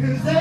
Cause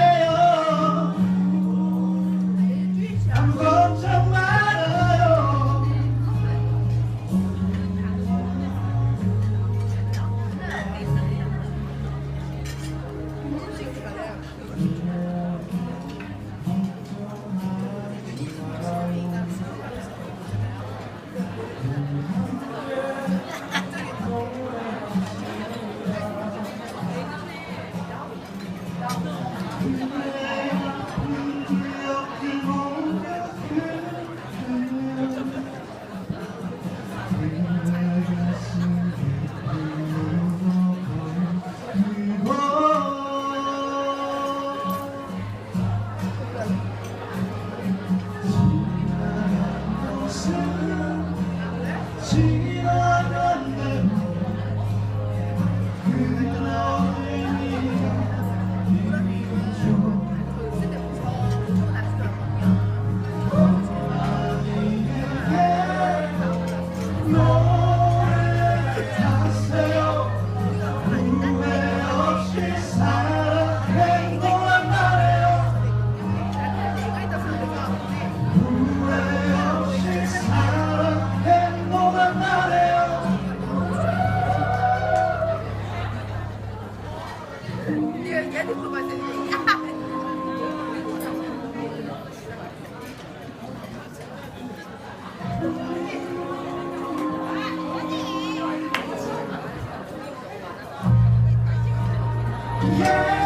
Yeah.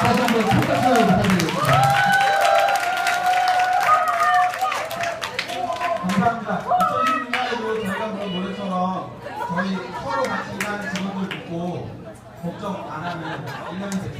다시 한번 큰 박수 부탁드리겠습니다. 감사합니다. 2016년에도 저희가 부른 노래처럼 저희 서로 같이 일하는 직원들 듣고 걱정 안 하면 1년이 됐습니다.